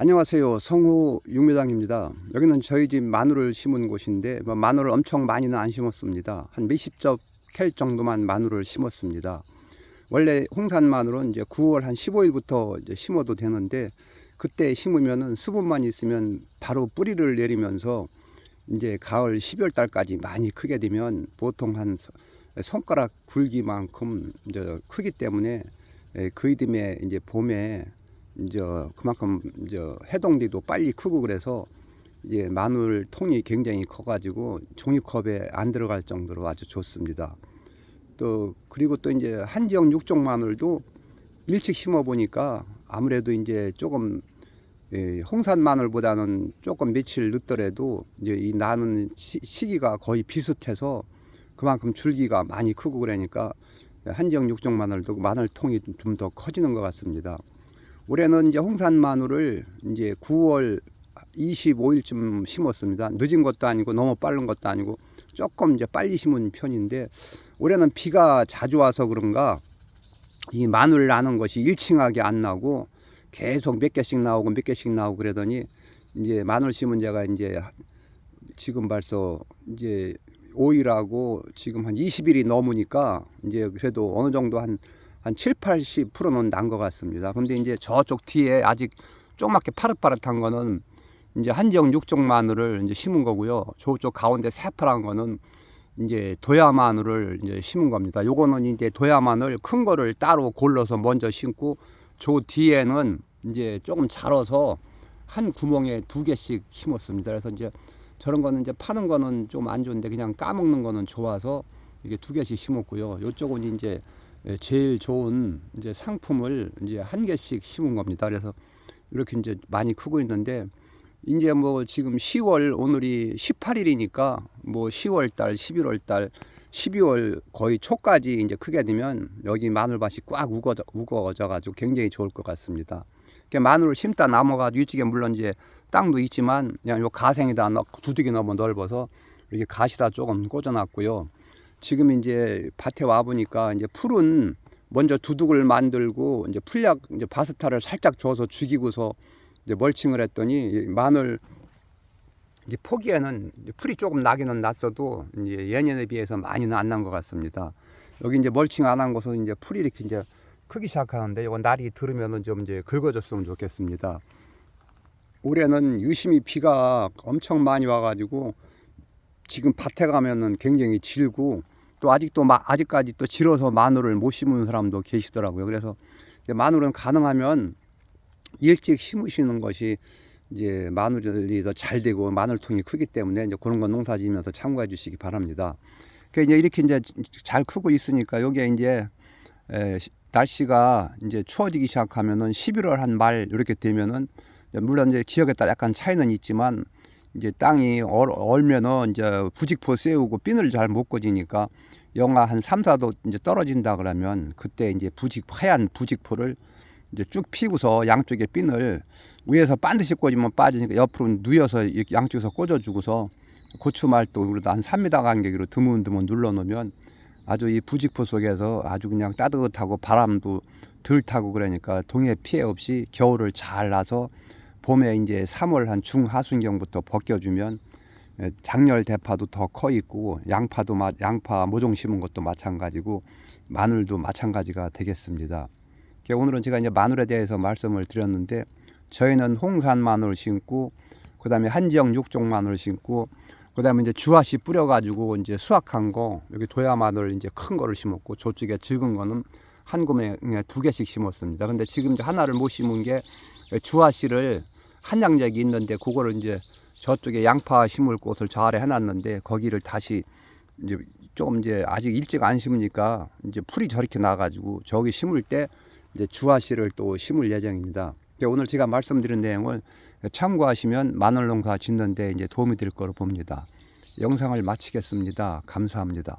안녕하세요. 성우 육매장입니다. 여기는 저희 집 마늘을 심은 곳인데 뭐 마늘을 엄청 많이는 안 심었습니다. 한 몇십 접캘 정도만 마늘을 심었습니다. 원래 홍산 마늘은 이제 9월 한 15일부터 이제 심어도 되는데 그때 심으면은 수분만 있으면 바로 뿌리를 내리면서 이제 가을 12월 달까지 많이 크게 되면 보통 한 서- 손가락 굵기만큼 이제 크기 때문에 예, 그 이듬해 이제 봄에 이제 그만큼 이제 해동되도 빨리 크고 그래서 이제 마늘 통이 굉장히 커가지고 종이컵에 안 들어갈 정도로 아주 좋습니다. 또 그리고 또 이제 한지역 육종 마늘도 일찍 심어 보니까 아무래도 이제 조금 예, 홍산 마늘보다는 조금 며칠 늦더라도 이제 이 나는 시, 시기가 거의 비슷해서 그만큼 줄기가 많이 크고 그러니까 한지역 육종 마늘도 마늘 통이 좀 더 커지는 것 같습니다. 올해는 이제 홍산 마늘을 이제 9월 25일쯤 심었습니다. 늦은 것도 아니고 너무 빠른 것도 아니고 조금 이제 빨리 심은 편인데 올해는 비가 자주 와서 그런가 이 마늘 나는 것이 일칭하게 안 나고 계속 몇 개씩 나오고 몇 개씩 나오고 그러더니 이제 마늘 심은 제가 이제 지금 벌써 이제 5일하고 지금 한 20일이 넘으니까 이제 그래도 어느 정도 한, 한 7, 80%는 난 것 같습니다. 근데 이제 저쪽 뒤에 아직 조그맣게 파릇파릇한 거는 이제 한지역 육종 마늘을 이제 심은 거고요. 저쪽 가운데 새파란 거는 이제 도야 마늘을 이제 심은 겁니다. 요거는 이제 도야 마늘 큰 거를 따로 골라서 먼저 심고 저 뒤에는 이제 조금 자라서 한 구멍에 두 개씩 심었습니다. 그래서 이제 저런 거는 이제 파는 거는 좀 안 좋은데 그냥 까먹는 거는 좋아서 이게 두 개씩 심었고요. 요쪽은 이제 제일 좋은 이제 상품을 이제 한 개씩 심은 겁니다. 그래서 이렇게 이제 많이 크고 있는데 이제 뭐 지금 10월 오늘이 18일이니까 뭐 10월 달, 11월 달, 12월 거의 초까지 이제 크게 되면 여기 마늘밭이 꽉 우거져, 우거져 가지고 굉장히 좋을 것 같습니다. 이렇게 마늘을 심다 남아가지고 이쪽에 물론 이제 땅도 있지만 그냥 요 가생에다 넣 두둑이 너무 넓어서 이렇게 가시다 조금 꽂아놨고요. 지금 이제 밭에 와 보니까 이제 풀은 먼저 두둑을 만들고 이제 풀약 이제 바스타를 살짝 줘서 죽이고서 이제 멀칭을 했더니 이 마늘 이제 포기에는 이제 풀이 조금 나기는 났어도 이제 예년에 비해서 많이는 안 난 것 같습니다. 여기 이제 멀칭 안 한 곳은 이제 풀이 이렇게 이제 크기 시작하는데 이건 날이 들으면은 좀 이제 긁어졌으면 좋겠습니다. 올해는 유심히 비가 엄청 많이 와가지고 지금 밭에 가면은 굉장히 질고 또 아직도 마, 아직까지 또 질어서 마늘을 못 심은 사람도 계시더라고요. 그래서 마늘은 가능하면 일찍 심으시는 것이 이제 마늘이 더 잘 되고 마늘통이 크기 때문에 이제 그런 건 농사 지면서 참고해 주시기 바랍니다. 그 이제 이렇게 이제 잘 크고 있으니까 여기에 이제 에, 시- 날씨가 이제 추워지기 시작하면은 11월 한 말 이렇게 되면은 물론 이제 지역에 따라 약간 차이는 있지만 이제 땅이 얼, 얼면은 이제 부직포 세우고 핀을 잘 못 꽂으니까 영하 한 3, 4도 이제 떨어진다 그러면 그때 이제 부직 하얀 부직포를 이제 쭉 피고서 양쪽에 핀을 위에서 반드시 꽂으면 빠지니까 옆으로 누여서 양쪽에서 꽂아주고서 그래도 한 3m 간격으로 드문드문 눌러놓으면 아주 이 부직포 속에서 아주 그냥 따뜻하고 바람도 덜 타고 그러니까 동해 피해 없이 겨울을 잘 나서 봄에 이제 3월 한 중하순경부터 벗겨주면 에, 장렬 대파도 더 커 있고 양파도 마, 양파 모종 심은 것도 마찬가지고 마늘도 마찬가지가 되겠습니다. 오늘은 제가 이제 마늘에 대해서 말씀을 드렸는데 저희는 홍산 마늘 심고 그다음에 한지역 육종 마늘 심고 그다음에 이제 주화씨 뿌려가지고 이제 수확한 거 여기 도야 마늘 이제 큰 거를 심었고 저쪽에 적은 거는 한 구멍에 두 개씩 심었습니다. 근데 지금 이제 하나를 못 심은 게 주화씨를 한 양작이 있는데 그거를 이제 저쪽에 양파 심을 곳을 저 아래 해놨는데 거기를 다시 이제 조금 이제 아직 일찍 안 심으니까 이제 풀이 저렇게 나가지고 저기 심을 때 이제 주화씨를 또 심을 예정입니다. 오늘 제가 말씀드린 내용을 참고하시면 마늘 농사 짓는데 이제 도움이 될 거로 봅니다. 영상을 마치겠습니다. 감사합니다.